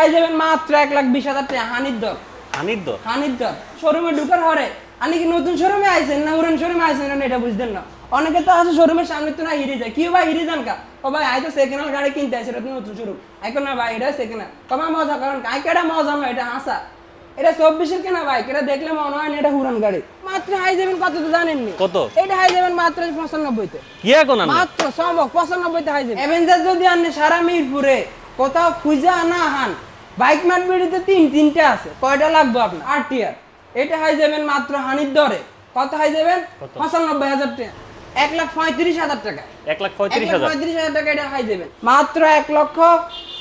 I যাবেন মাত্র এক লাখ বিশ হাজার টাকা। হানির দর হানির দর হানির দর শোরুমে ঢুকার হরে আপনি কি নতুন শোরুমে আইছেন না শোরুমে আইছেন না এটা বুঝতেন না। অনেকে তো আছে শোরুমের সামনে তো না হিরে যায়। কি ভাই হিরে যান কা? ও ভাই আই তো সেকেন্ড হ্যান্ড গাড়ি কিনতে এটা নতুন শোরুম। এখন না ভাই এটা সেকেন্ড হ্যান্ড কমা মজা কারণ কাই কেটা মজা না এটা হাসা এটা চব্বিশের কেনা ভাই এটা দেখলে মনে হয় না এটা হুরান গাড়ি। মাত্র হাই যাবেন কত তো জানেননি? কত? এটা হাই যাবেন মাত্র পঁচানব্বইতে। কি এখন মাত্র সম্ভব পঁচানব্বইতে হাই যাবেন। অ্যাভেঞ্জার যদি সারা মিরপুরে কোথাও খুঁজা না হান। বাইক মার্ট বিড়িতে তিন তিনটে আছে। কয়টা লাগবে আপনার? আর। টিয়ার এটা হাই যাবেন মাত্র হানির দরে। কত হাই যাবেন? পঁচানব্বই হাজার টাকা। এক লাখ পঁয়ত্রিশ হাজার টাকা। এক লাখ পঁয়ত্রিশ হাজার। টাকা এটা হাই যাবেন। মাত্র এক লক্ষ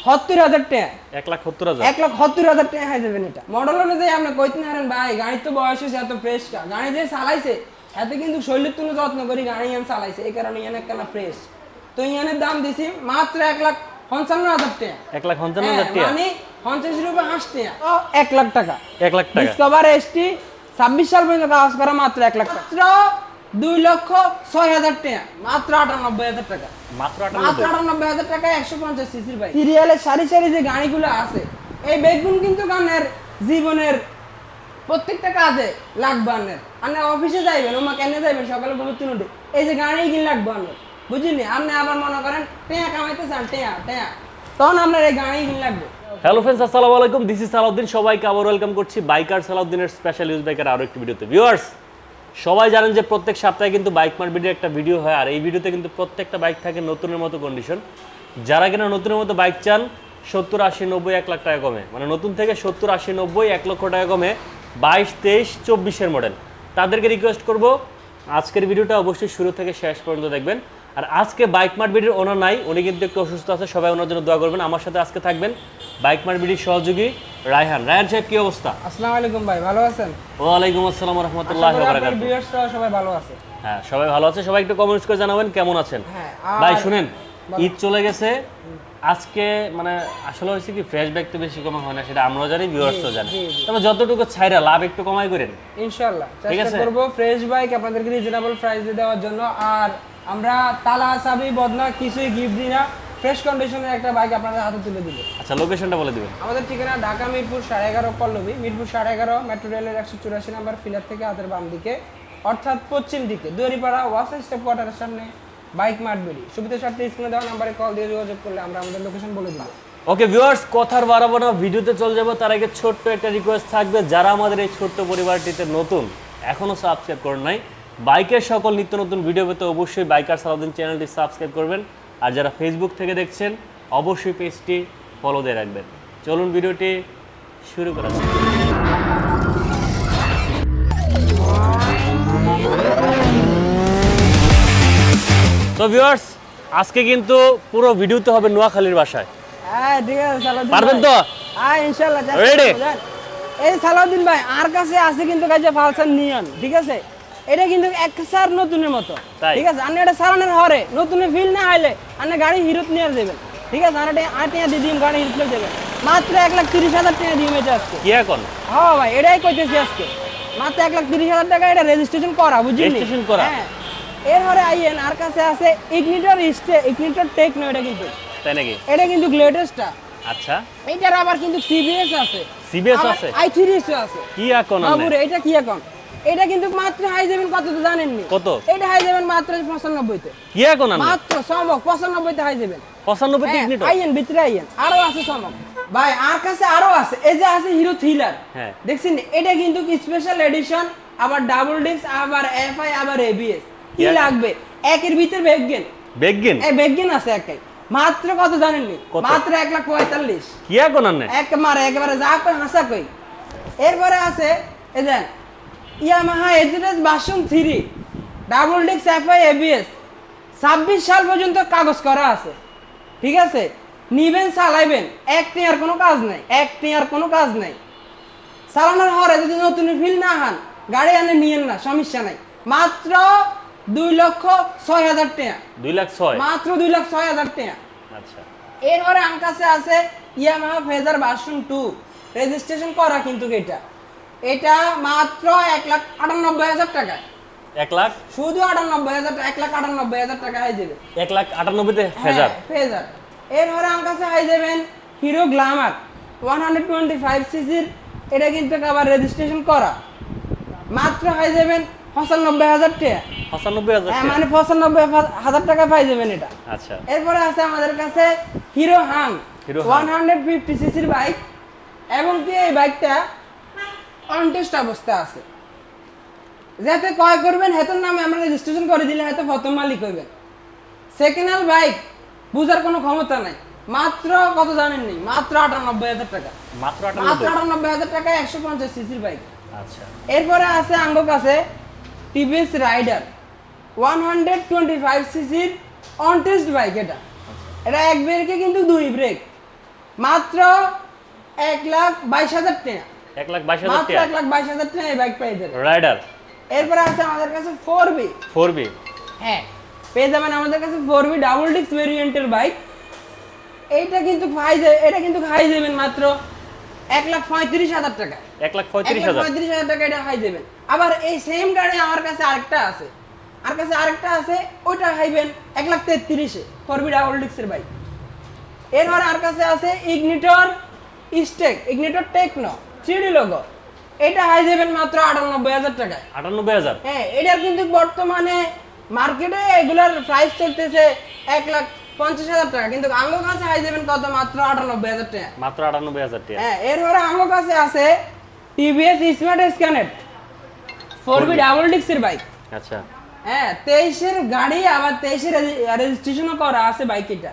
সত্তর হাজার টাকা। এক লাখ সত্তর হাজার। এক লাখ সত্তর হাজার টাকা হাই যাবেন এটা। মডেল অনুযায়ী আপনি কইতে হারেন ভাই গাড়ির তো বয়স হয়েছে এত ফ্রেশ কা গাড়ি যে চালাইছে এত কিন্তু শৈলীর তুলে যত্ন করি গাড়ি ইয়ান চালাইছে। এই কারণে ইয়ান একটা ফ্রেশ তো ইয়ানের দাম দিছি মাত্র এক লাখ পঞ্চান্ন হাজার টাকা। এক লাখ পঞ্চান্ন হাজার হ্যাঁ, টাকা। মানে পঞ্চাশ রুপে হাঁস টাকা। এক লাখ টাকা। এক লাখ টাকা। ডিসকভার এসটি ছাব্বিশ সাল পর্যন্ত কাজ করা মাত্র এক লাখ মাত্র দুই লক্ষ ছয় হাজার টাকা। মাত্র আটানব্বই হাজার টাকা। মাত্র মাত্র আটানব্বই আটানব্বই হাজার টাকা একশো পঞ্চাশ সিসির বাইক সিরিয়ালের সারি সারি যে গাড়িগুলো আছে এই বেগুন কিন্তু গানের জীবনের প্রত্যেকটা কাজে লাগবে আনের আপনি অফিসে যাইবেন ওমা কেন যাইবেন সকালে এই যে গাড়ি কিন লাগবে আনের বুঝলি আপনি আবার মনে করেন, টেয়া কামাইতে চান টেয়া টেয়া। তখন আপনার এই গাড়ি লাগবে। হ্যালো ফ্রেন্ডস আসসালামু আলাইকুম। দিস ইজ সালাউদ্দিন, সবাইকে আবার ওয়েলকাম করছি বাইকার সালাউদ্দিনের স্পেশাল ইউজ বাইকের আরও একটি ভিডিওতে ভিউয়ার্স সবাই জানেন যে প্রত্যেক সপ্তাহে কিন্তু বাইক মার্কেটের একটা ভিডিও হয়, আর এই ভিডিওতে কিন্তু প্রত্যেকটা বাইক থাকে নতুনের মতো কন্ডিশন যারা কিনা নতুনের মতো বাইক চান, সত্তর, আশি, নব্বই, এক লাখ টাকা কমে। মানে নতুন থেকে সত্তর, আশি, নব্বই, এক লক্ষ টাকা কমে বাইশ, তেইশ, চব্বিশের মডেল তাদেরকে রিকোয়েস্ট করব, আজকের ভিডিওটা অবশ্যই শুরু থেকে শেষ পর্যন্ত দেখবেন। আর আজকে বাইক মার্ট বিডির ওনার নাই উনি কিন্তু একটু অসুস্থ আছে সবাই ওনার জন্য দোয়া করবেন। আমার সাথে আজকে থাকবেন বাইক মার্ট বিডির সহযোগী রায়হান। রায়হান সাহেব কি অবস্থা? আসসালামু আলাইকুম ভাই ভালো আছেন? ওয়ালাইকুম আসসালাম ওয়া রহমতুল্লাহ আপনার ভিউয়ার্সরা সবাই ভালো আছে। হ্যাঁ সবাই ভালো আছে। সবাই একটু কমেন্টস করে জানাবেন কেমন আছেন? হ্যাঁ ভাই শুনেন ঈদ চলে গেছে। আজকে মানে আসলে হয়েছে কি ফ্রেশ ব্যাগ তো বেশি কমা হয় না সেটা আমরাও জানি ভিউয়ার্সও জানি। তবে যতটুকু ছাইরা লাভ একটু কমাই করেন। ইনশাআল্লাহ ঠিক চেষ্টা আছে? করব ফ্রেশ বাইক আপনাদেরকে রিজনেবল প্রাইসে দেওয়ার জন্য। আর আমরা তালা চাবি বদনা কিছুই গিফট দিই না। ফ্রেশ কন্ডিশনের একটা বাইক আপনাদের হাতে তুলে দিব। আচ্ছা লোকেশনটা বলে দিবেন। আমাদের ঠিকানা ঢাকা মিরপুর সাড়ে এগারো পল্লবী। মিরপুর সাড়ে এগারো মেট্রো রেলের একশো চুরাশি নাম্বার ফিলার থেকে হাতের বাম দিকে। অর্থাৎ পশ্চিম দিকে দুয়ারিপাড়া ওয়াসা স্টেপ কোয়ার্টারের সামনে বাইক মার্টবেরি সুবিধা সাথে স্ক্রিনে দেওয়া নাম্বারে কল দিয়ে যোগাযোগ করলে আমরা আমাদের লোকেশন বলে দিব। ওকে ভিউয়ার্স কথার বাড়াবো না। ভিডিওতে চলে যাব তার আগে ছোট্ট একটা রিকোয়েস্ট থাকবে। যারা আমাদের এই ছোট্ট পরিবারটিতে নতুন এখনও সাবস্ক্রাইব করেন নাই বাইকের সকল নিত্য নতুন ভিডিও পেতে অবশ্যই বাইকার সালাউদ্দিন চ্যানেলটি সাবস্ক্রাইব করবেন। আর যারা ফেসবুক থেকে দেখছেন অবশ্যই পেজটি ফলো দিয়ে রাখবেন। চলুন ভিডিওটি শুরু করা যাক। তো ভিউয়ার্স আজকে কিন্তু পুরো ভিডিওতে হবে নোয়াখালীর বাসায়। হ্যাঁ পারবেন তো? হ্যাঁ? করব, যান। এই সালাউদ্দিন ভাই আর কাছে আছে কিন্তু কাছে ফালসান নিয়ন ঠিক আছে? এটা কিন্তু এক সার নতুনের মতো। ঠিক আছে? আপনি এটা সারানোর হরে। নতুনের ফিল না হইলে আপনি গাড়ি হিরোত নিয়ে যাবেন। ঠিক আছে? আর এটা আট টাকা দিয়ে দিন গাড়ি হিরোত নিয়ে যাবেন। মাত্র এক লাখ তিরিশ হাজার টাকা দিয়ে এটা আজকে। কি এখন? হ্যাঁ ভাই এটাই কইতেছি আজকে। মাত্র এক লাখ তিরিশ হাজার টাকা এটা রেজিস্ট্রেশন করা বুঝলি? Registration করা? হ্যাঁ। এরপরে আইয়েন আর কাছে আছে ইগনিটর ইস্টে ইগনিটর টেকনো এটা কিন্তু। তাই নাকি? এটা কিন্তু গ্লেটেস্টটা আচ্ছা। এইটার আবার কিন্তু সিবিএস আছে। CBS আছে? আই থ্রিস আছে। কি এখন? বাবুরে এটা কি এখন? এটা কিন্তু মাত্র হাই যাবেন কত তো জানেননি? কত? এটা হাই যাবেন মাত্র পঁচানব্বইতে। কি এখন আনলে মাত্র সম্ভব পঁচানব্বইতে হাই যাবেন পঁচানব্বই টিকনিট আইয়েন ভিতরে আইয়েন আরও আছে সম্ভব ভাই আর কাছে আরও আছে। এই যে আছে হিরো থ্রিলার হ্যাঁ। দেখছেন এটা কিন্তু স্পেশাল এডিশন আবার ডাবল ডিস্ক আবার এফআই আবার এবিএস কি. লাগবে? একের ভিতর বেগগেন। বেগিন এই বেগগেন আছে একাই। মাত্র কত জানেননি? কত? মাত্র এক লাখ পঁয়তাল্লিশ। কি এখন আনলে একেবারে একেবারে যা কই হাসা কই। এরপরে আছে এই দেন ইয়ামাহা এজিএস বাসন থ্রি ডাবল ডিক্স এফআই এবিএস ছাব্বিশ সাল পর্যন্ত কাগজ করা আছে ঠিক আছে? নিবেন চালাইবেন এক টিয়ার কোনো কাজ নাই এক টিয়ার কোনো কাজ নাই। চালানোর হরে যদি নতুন ফিল না হান গাড়ি আনে নিয়েন না সমস্যা নাই। মাত্র দুই লক্ষ ছয় হাজার টাকা দুই লাখ ছয়? মাত্র দুই লাখ ছয় হাজার টাকা আচ্ছা। এরপরে আমার কাছে আছে Yamaha Fazer version two. Registration করা কিন্তু এটা। এটা মাত্র এক লাখ আটানব্বই হাজার টাকায় এক লাখ? শুধু আটানব্বই হাজার এক লাখ আটানব্বই হাজার টাকা হয়ে যাবে। এক লাখ আটানব্বইতে হাজার ফেজার? এরপরে আমার কাছে হয়ে যাবেন Hero Glamour one hundred twenty five সিসির এটা কিন্তু আবার রেজিস্ট্রেশন করা। মাত্র হয়ে যাবেন পঁচানব্বই হাজার টাকা। পঁচানব্বই হাজার হ্যাঁ মানে পঁচানব্বই হাজার টাকা পাই যাবেন এটা। আচ্ছা। এরপরে আছে আমাদের কাছে Hero Hunk one hundred fifty সিসির বাইক এবং কি এই বাইকটা অনটেস্ট অবস্থা আছে। যাতে ক্রয় করবেন হেতর নামে আমরা রেজিস্ট্রেশন করে দিলে হয়তো প্রথম মালিক হইবেন। সেকেন্ড হ্যান্ড বাইক বুঝার কোনো ক্ষমতা নাই। মাত্র কত জানেননি মাত্র আটানব্বই হাজার টাকা। মাত্র আটানব্বই? আটানব্বই হাজার টাকা একশো পঞ্চাশ সিসির বাইক আচ্ছা। এরপরে আছে আঙ্গো কাছে TVS Raider one hundred twenty five সিসির অনটেস্ট বাইক এটা। এটা এক ব্রেকে কিন্তু দুই ব্রেক মাত্র এক লাখ বাইশ হাজার টাকা। এক লাখ বাইশ হাজার টাকা এক লাখ বাইশ হাজার টাকা এই বাইক পেয়ে যাবেন। রাইডার। এরপরে আছে আমাদের কাছে ফোর বি ফোর বি হ্যাঁ পেয়ে যাবেন আমাদের কাছে ফোর বি ডাবল ডিস্ক ভেরিয়েন্টের বাইক এইটা কিন্তু যাবে এটা কিন্তু খাই যাবেন মাত্র এক লাখ পঁয়ত্রিশ হাজার টাকা। এক লাখ পঁয়ত্রিশ হাজার। পঁয়ত্রিশ হাজার টাকা এটা হাই দেবেন আবার এই সেম গাড়ি আমার কাছে আরেকটা আছে। আর কাছে আরেকটা আছে ওইটা হাইবেন এক লাখ তেত্রিশে ফরবি ডাবল ডিক্সের বাইক এরপর আর কাছে আছে ইগনিটর স্টেক ইগনিটর টেকনো থ্রি লোগো এটা হাই দেবেন মাত্র আটানব্বই হাজার টাকায়। আটানব্বই হাজার? হ্যাঁ এটার কিন্তু বর্তমানে মার্কেটে এগুলার প্রাইস চলতেছে এক লাখ পঞ্চাশ হাজার টাকা কিন্তু আঙ্গো কাছে হাই দেবেন কত? মাত্র আটানব্বই হাজার টাকা। মাত্র আটানব্বই হাজার টাকা। হ্যাঁ এরপরে আমার কাছে আছে টিভিএস স্মার্ট স্ক্যানেট ফোর বি ডাবল ডিক্সের বাইক আচ্ছা। হ্যাঁ তেইশের গাড়ি আবার তেইশের রেজিস্ট্রেশনও করা আছে বাইক এটা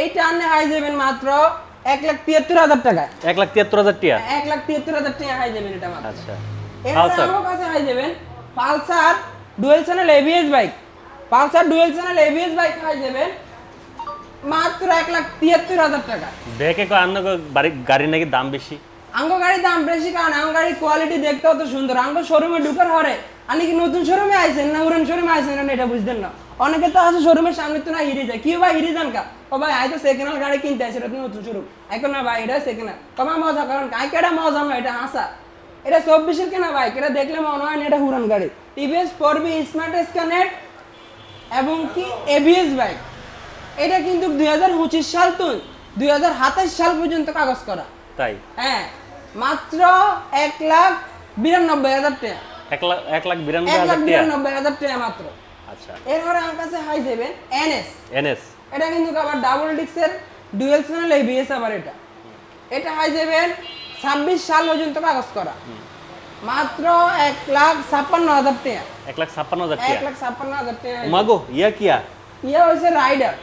এইটা আনলে হাই যাবেন মাত্র এক লাখ তিয়াত্তর হাজার টাকা। এক লাখ তিয়াত্তর হাজার এক লাখ তিয়াত্তর হাজার টাকা হাই যাবেন এটা আচ্ছা। পালসার আমার কাছে হাই যাবেন Pulsar dual channel ABS bike Pulsar dual channel ABS bike high যাবেন মাত্র এক লাখ তিয়াত্তর হাজার টাকা। দেখে গাড়ির নাকি দাম বেশি? আঙ্গো গাড়ির দাম বেশি কারণ আঙ্গো গাড়ির কোয়ালিটি দেখতে অত সুন্দর। আঙ্গো শোরুমে ঢুকার হরে আপনি কি নতুন শোরুমে আইছেন না উড়ান শোরুমে আইছেন না এটা বুঝতেন না। অনেকে তো আছে শোরুমের সামনে তো না হিরে যায়। কি ভাই হিরে যান কা? ও ভাই আই তো সেকেন্ড হ্যান্ড গাড়ি কিনতে আসে এটা তো নতুন শোরুম এখন না ভাই এটা সেকেন্ড হ্যান্ড কমা মজা কারণ কাই কেটা মজা না এটা হাসা এটা চব্বিশের কেনা বাইক এটা দেখলে মনে হয় না এটা হুরান গাড়ি। টিভিএস ফোর বি স্মার্ট স্ক্যানেট এবং কি এবিএস বাইক এটা কিন্তু দুই হাজার পঁচিশ সাল তো দুই হাজার সাতাশ সাল পর্যন্ত কাগজ করা। তাই? হ্যাঁ মাত্র এক লাখ বিরানব্বই হাজার টাকা। এক লাখ এক লাখ বিরানব্বই হাজার টাকা? মাত্র। আচ্ছা। এরপরে আমার কাছে হাই যাবেন এনএস এনএস এটা কিন্তু আবার ডাবল ডিক্সের ডুয়েল চ্যানেল এবিএস আবার এটা। এটা হাই যাবেন ছাব্বিশ সাল পর্যন্ত কাগজ করা। মাত্র এক লাখ ছাপ্পান্ন হাজার টাকা। এক লাখ ছাপ্পান্ন হাজার এক লাখ ছাপ্পান্ন হাজার টাকা। মাগো ইয়া কিয়া ইয়া হয়েছে রাইডার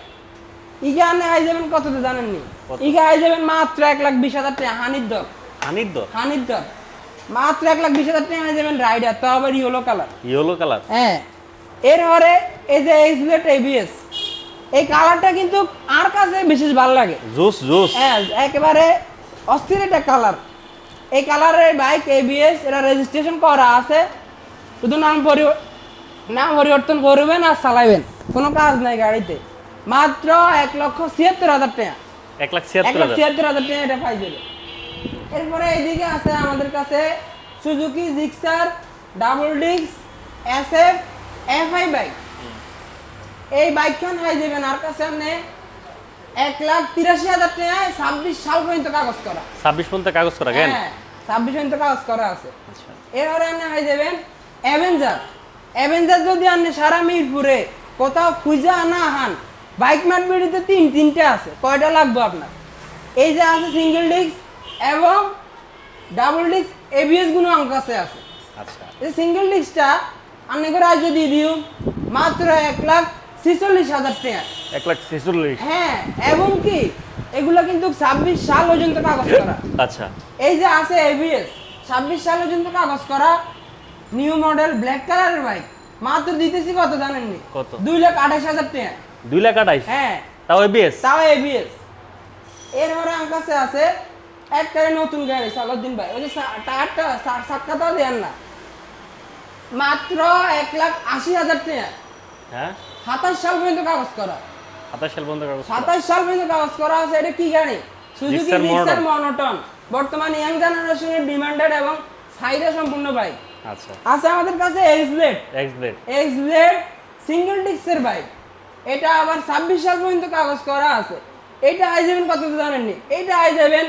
ইগা আনে হাই যাবেন কত তো জানেননি? ইগা হাই যাবেন মাত্র এক লাখ বিশ হাজার টাকা হানির দর। হানির দর? হানির দর। মাত্র এক লাখ বিশ হাজার টাকা হাই যাবেন রাইডার তো আবার ইয়েলো কালার ইয়েলো কালার হ্যাঁ। এর হরে এই যে এক্সলেট এবিএস এই কালারটা কিন্তু আর কাছে বিশেষ ভালো লাগে। Juice juice. হ্যাঁ একেবারে অস্থির একটা কালার। এই কালারের বাইক এবিএস এটা রেজিস্ট্রেশন করা আছে। শুধু নাম পরি নাম পরিবর্তন করবেন আর চালাবেন কোনো কাজ নাই গাড়িতে। মাত্র এক লক্ষ ছিয়াত্তর হাজার টাকা। এক লাখ ছিয়াত্তর হাজার। টাকা এটা পাই যাবে। এরপরে এইদিকে আছে আমাদের কাছে Suzuki Gixxer double disc S F F I bike এই বাইকখান হাই যাবেন আর কাছে আপনি এক লাখ তিরাশি হাজার টাকায় ছাব্বিশ সাল পর্যন্ত কাগজ করা। ছাব্বিশ পর্যন্ত কাগজ করা কেন? হ্যাঁ ছাব্বিশ পর্যন্ত কাগজ করা আছে। আচ্ছা। এরপরে আপনি হাই যাবেন অ্যাভেঞ্জার। অ্যাভেঞ্জার যদি আপনি সারা মিরপুরে কোথাও খুঁজে আনা হান বাইক বিডিতে তিন তিনটে আছে কয়টা লাগবে আপনার? এই যে আছে সিঙ্গেল ডিস্ক এবং ডাবল ডিস্ক এবিএসগুলো আমার কাছে আছে। আচ্ছা। এই সিঙ্গেল ডিস্কটা আপনি করে আজ যদি দিও মাত্র এক লাখ ছিচল্লিশ হাজার টাকা। এক লাখ ছেচল্লিশ। হ্যাঁ এবং কি এগুলো কিন্তু ছাব্বিশ সাল পর্যন্ত কাগজ করা। আচ্ছা। এই যে আছে এবিএস ছাব্বিশ সাল পর্যন্ত কাগজ করা নিউ মডেল ব্ল্যাক কালারের বাইক মাত্র দিতেছি কত জানেননি? কত? দুই লাখ আঠাশ হাজার টাকা। দুই লাখ আঠাইশ হ্যাঁ। তাও এবিএস তাও এবিএস এরপরে আমার কাছে আছে একটারে নতুন গাড়ি সালাউদ্দিন ভাই। ওই যে সা- টায়ারটা সা- দেন না। মাত্র এক লাখ আশি হাজার টাকা। হ্যাঁ? সাতাশ সাল পর্যন্ত কাগজ করা। সাতাশ সাল পর্যন্ত কাগজ করা। সাতাশ সাল পর্যন্ত কাগজ করা আছে এটা কি গাড়ি? Suzuki Gixxer monotone. বর্তমানে ইয়াং জেনারেশনের ডিমান্ডেড এবং সাইডে সম্পূর্ণ বাইক। আচ্ছা। আছে আমাদের কাছে Xblade x blade Xblade single ডিস্কের বাইক। এটা আবার ছাব্বিশ সাল পর্যন্ত কাগজ করা আছে। এটা আই যাবেন কত জানেননি? এটা আই যাবেন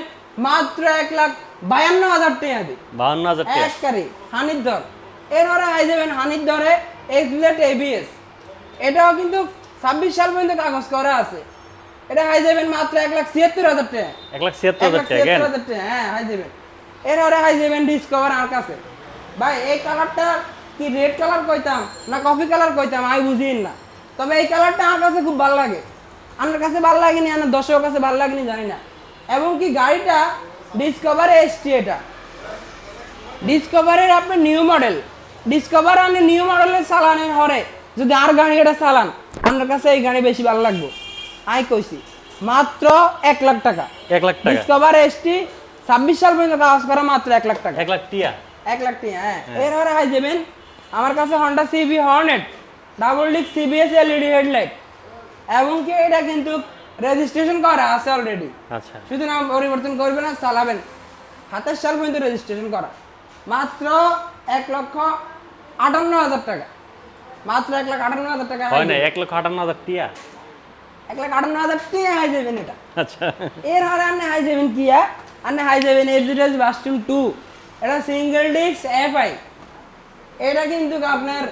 মাত্র এক লাখ বায়ান্ন হাজার টাকা দিই বাহান্ন হাজার টাকা। একবারে হানির দর। এরপরে হাই যাবেন হানির দরে এক্সলেট এবিএস এটাও কিন্তু ছাব্বিশ সাল পর্যন্ত কাগজ করা আছে। এটা হাই যাবেন মাত্র এক লাখ ছিয়াত্তর হাজার টাকা। এক লাখ ছিয়াত্তর হাজার টাকা হ্যাঁ হাই যাবেন এরপরে হাই যাবেন ডিসকভার আর কাছে। ভাই এই কালারটা কি রেড কালার কইতাম না কফি কালার কইতাম? আমি বুঝি না। তবে এই কালারটা আমার কাছে খুব ভালো লাগে। আমার কাছে ভালো লাগেনি আমার দর্শকের কাছে ভালো লাগেনি জানি না। এবং কি গাড়িটা ডিসকভার এসটি এটা। ডিসকভারের আপনার নিউ মডেল ডিসকভার আপনি নিউ মডেলের চালানের হরে। যদি আর গাড়ি এটা চালান আপনার কাছে এই গাড়ি বেশি ভালো লাগবে। আই কইছি মাত্র এক লাখ টাকা। এক লাখ টাকা। ডিসকভার এসটি ছাব্বিশ সাল পর্যন্ত কাজ করা মাত্র এক লাখ টাকা। এক লাখ টিয়া। এক লাখ টাকা হ্যাঁ। এর হরে হাই যাবেন আমার কাছে Honda CB Hornet double disc CBS LED headlight এবং কি এটা কিন্তু রেজিস্ট্রেশন করা আছে অলরেডি আচ্ছা। শুধু নাম পরিবর্তন করবেন আর চালাবেন। সাতাশ সাল পর্যন্ত রেজিস্ট্রেশন করা। মাত্র এক লক্ষ আটান্ন হাজার টাকা। মাত্র এক লাখ আটান্ন হাজার টাকা হয় না এক লক্ষ আটান্ন হাজার টিয়া? এক লাখ আটান্ন হাজার টাকা হাই যাবেন এটা। আচ্ছা। এর হারে আপনি হাই যাবেন কিয়া আপনি হাই যাবেন এফজিডেস বাস্টিং টু এটা সিঙ্গেল ডিস্ক এফআই এটা কিন্তু আপনার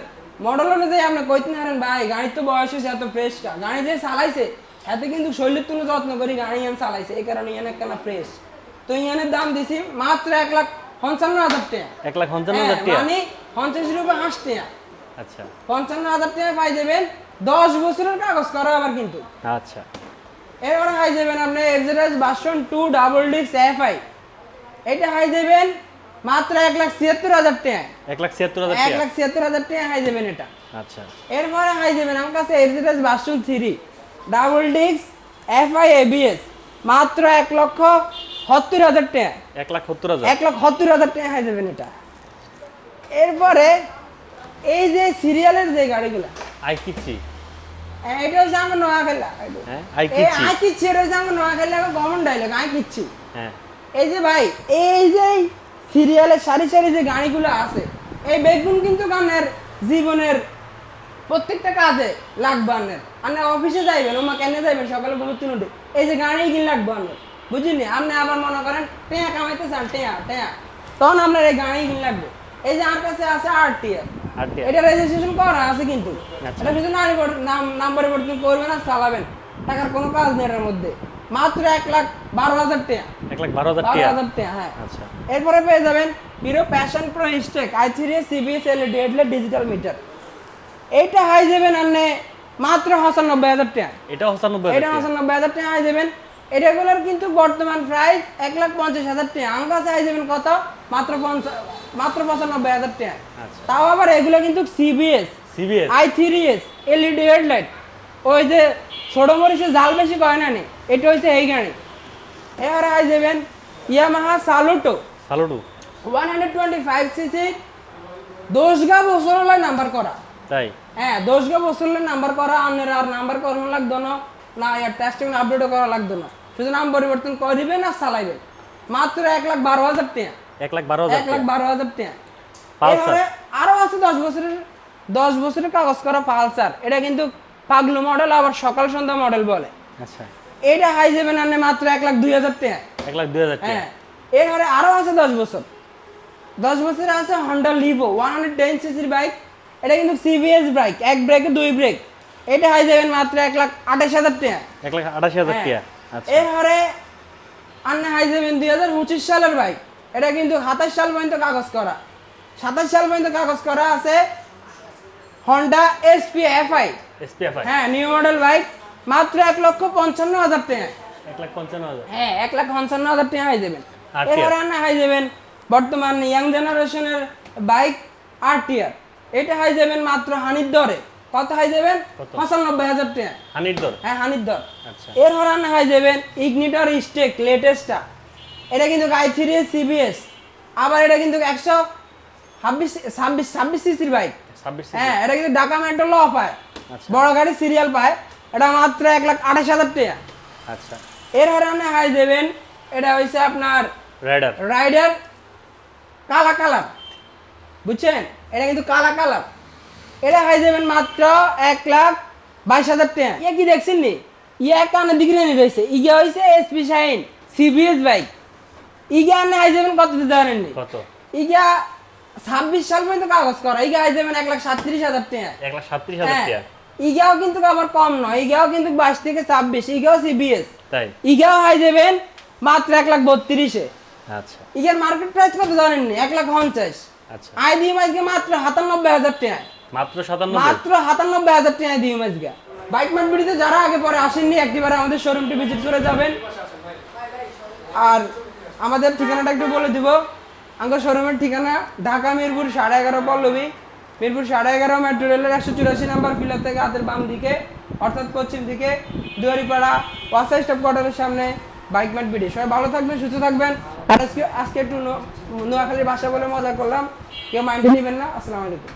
মডেল অনুযায়ী আপনি কইতে পারেন ভাই গাড়ির তো বয়স হয়েছে এত ফ্রেশ গাড়ি যে চালাইছে এতে কিন্তু শৈলীর তুলে যত্ন করি গাড়ি ইয়ান চালাইছে এই কারণে ইয়ান একটা ফ্রেশ তো ইয়ানের দাম দিছি মাত্র এক লাখ পঞ্চান্ন হাজার টাকা এক লাখ পঞ্চান্ন হ্যাঁ, হাজার টিয়া? মানে পঞ্চাশ রুপে হাঁস টাকা আচ্ছা। পঞ্চান্ন হাজার টাকা পাই যাবেন। দশ বছরের কাগজ করা আবার কিন্তু। আচ্ছা। এরপরে হাই যাবেন আপনি FZS version two double disc FI এটা হাই যাবেন মাত্র এক লাখ ছিয়াত্তর হাজার টাকা এক লাখ ছিয়াত্তর হাজার এক লাখ ছিয়াত্তর হাজার টাকা হাই যাবেন এটা। আচ্ছা। এরপরে হাই যাবেন আমার কাছে FZS version three double disc FI ABS মাত্র এক লক্ষ সত্তর হাজার টাকা এক লাখ সত্তর হাজার। এক লক্ষ সত্তর হাজার টাকা হাই যাবেন এটা। এরপরে এই যে সিরিয়ালের যে গাড়িগুলো। আই কিচ্ছি। এটা হচ্ছে আমার নোয়াখালী হ্যাঁ আই এই কিচ্ছি। আই কিচ্ছি এটা হচ্ছে আমার নোয়াখালী কমন ডাইলগ আই কিচ্ছি। হ্যাঁ। এই যে ভাই এই যে সিরিয়ালের সারি সারি যে গাড়িগুলো আছে এই বেগুন কিন্তু আপনার জীবনের প্রত্যেকটা কাজে লাগবে আপনার আপনার অফিসে যাইবেন ওমা কেন যাইবেন সকালে ঘুম তিন উঠে। এই যে গাড়ি কিন লাগবে আপনার বুঝলি আপনি আবার মনে করেন টেয়া কামাইতে চান টেয়া টেয়া। তখন আপনার এই গাড়ি কিন লাগবে। এই যে আমার কাছে আছে আর টিয়ার এটা রেজিস্ট্রেশন করা আছে কিন্তু। আচ্ছা। এটা শুধু নাম নাম নাম পরিবর্তন করবেন আর চালাবেন। টাকার কোনো কাজ নেই এর মধ্যে। মাত্র এক লাখ বারো হাজার টাকা। এক লাখ বারো হাজার টাকা? হ্যাঁ। আচ্ছা। এরপরে পেয়ে যাবেন Hero Passion Pro stake i three CBS LED headlight digital meter এইটা হাই যাবেন আপনি মাত্র পঁচানব্বই হাজার টাকা। এটা পঁচানব্বই এটা। পঁচানব্বই হাজার টাকা হাই যাবেন। এটাগুলোর কিন্তু বর্তমান প্রাইস এক লাখ পঞ্চাশ হাজার টাকা। আমার কাছে হাই যাবেন কত? মাত্র পঞ্চাশ মাত্র পঁচানব্বই হাজার টাকা। আচ্ছা। তাও আবার এগুলো কিন্তু CBS CBS i three S LED headlight ওই যে ছোট মরিচে জাল বেশি কয় না নি? এটা হচ্ছে এই গাড়ি। এবার আই যাবেন Yamaha Saluto Saluto one hundred twenty five CC দশগা বছর হলে নাম্বার করা। তাই? হ্যাঁ দশগা বছর হলে নাম্বার করা। আপনার আর নাম্বার করানো লাগতো না। না টেস্টিং আপডেটও করা লাগতো না। শুধু নাম পরিবর্তন করিবেন আর চালাইবেন মাত্র এক লাখ বারো হাজার টাকা। এক লাখ বারো এক লাখ বারো হাজার টাকা। এবারে আরও আছে দশ বছরের দশ বছরের কাগজ করা পালসার। এটা কিন্তু পাগলু মডেল আবার সকাল সন্ধ্যা মডেল বলে। আচ্ছা। এটা হাই আনে মাত্র এক লাখ দুই হাজার টাকা। এক লাখ দুই হাজার হ্যাঁ। এরপরে আরও আছে দশ বছর। দশ বছরে আছে Honda Livo one hundred ten সিসির বাইক এটা কিন্তু সিবিএস বাইক এক ব্রেকে দুই ব্রেক এটা হাই যাবেন মাত্র এক লাখ আঠাশ হাজার টাকা। এক লাখ আটাশি হাজার হ্যাঁ। আচ্ছা। এরপরে আন্না হাই যাবেন দুই হাজার পঁচিশ সালের বাইক এটা কিন্তু সাতাশ সাল পর্যন্ত কাগজ করা। সাতাশ সাল পর্যন্ত কাগজ করা আছে হন্ডা এসপি এফআই হ্যাঁ নিউ মডেল বাইক মাত্র এক লক্ষ পঞ্চান্ন হাজার টাকা। হ্যাঁ এক লাখ পঞ্চান্ন হাজার টাকা হাই যাবেন আর এরপরে আন্না হাই যাবেন বর্তমান ইয়াং জেনারেশনের বাইক আর টিয়ার। এটা হাই যাবেন মাত্র হানির দরে। কত হাই যাবেন পঁচানব্বই হাজার টাকা। হানির দর? হ্যাঁ হানির দর। আচ্ছা। এর হরান হাই যাবেন ইগনিটর স্টেক লেটেস্টটা এটা কিন্তু আই থ্রি সিবিএস আবার এটা কিন্তু একশো ছাব্বিশ ছাব্বিশ ছাব্বিশ সিসির বাইক। হ্যাঁ এটা কিন্তু ঢাকা মেট্রো ল পায়। আচ্ছা। বড় গাড়ি সিরিয়াল পায়। এটা মাত্র এক লাখ আঠাশ হাজার টাকা। আচ্ছা। এর হরানে হাই যাবেন এটা হয়েছে আপনার রাইডার রাইডার কালা কালার। বুঝছেন? এটা কিন্তু কালা কালার। এটা হাই যাবেন মাত্র এক লাখ বাইশ হাজার টাকা। ইয়ে কি দেখছেন নি? ইয়ে কানে নিয়ে রয়েছে। ইয়ে হয়েছে এসপি শাইন সিবিএস বাইক। ইগা আনে আই যাবেন কত দিতে পারেননি কত? ইগা ছাব্বিশ সাল পর্যন্ত কাগজ করা। ইগা যাবেন এক লাখ সাতত্রিশ হাজার টাকা। এক লাখ সাতত্রিশ হাজার হ্যাঁ। টাকা। ইগাও কিন্তু আবার কম নয়। ইগাও কিন্তু বাইশ থেকে ছাব্বিশ। ইগাও সিবিএস। তাই? ইগাও দেবেন মাত্র এক লাখ বত্রিশে। আচ্ছা। ইগার মার্কেট প্রাইস কত জানেননি এক লাখ পঞ্চাশ। আচ্ছা। আই আজকে মাত্র সাতানব্বই হাজার টাকা। মাত্র সাতান্ন মাত্র সাতানব্বই হাজার টাকা দিই আজকে বাইক যারা আগে পরে আসেননি আমাদের শোরুমটি ভিজিট করে যাবেন। আর আমাদের ঠিকানাটা একটু বলে দিব। শোরুমের ঠিকানা, ঢাকা মিরপুর সাড়ে এগারো পল্লবী। মিরপুর সাড়ে এগারো মেট্রো রেলের একশো চুরাশি নাম্বার ফিলার থেকে হাতের বাম দিকে, অর্থাৎ পশ্চিম দিকে, দুয়ারিপাড়া ওয়াসা স্টপ কোয়ার্টারের সামনে বাইক মার্ট বিডি। সবাই ভালো থাকবেন, সুস্থ থাকবেন। আজকে আজকে একটু নোয়াখালীর ভাষা বলে মজা করলাম। কেউ মাইন্ডে নেবেন না। আসসালামু আলাইকুম।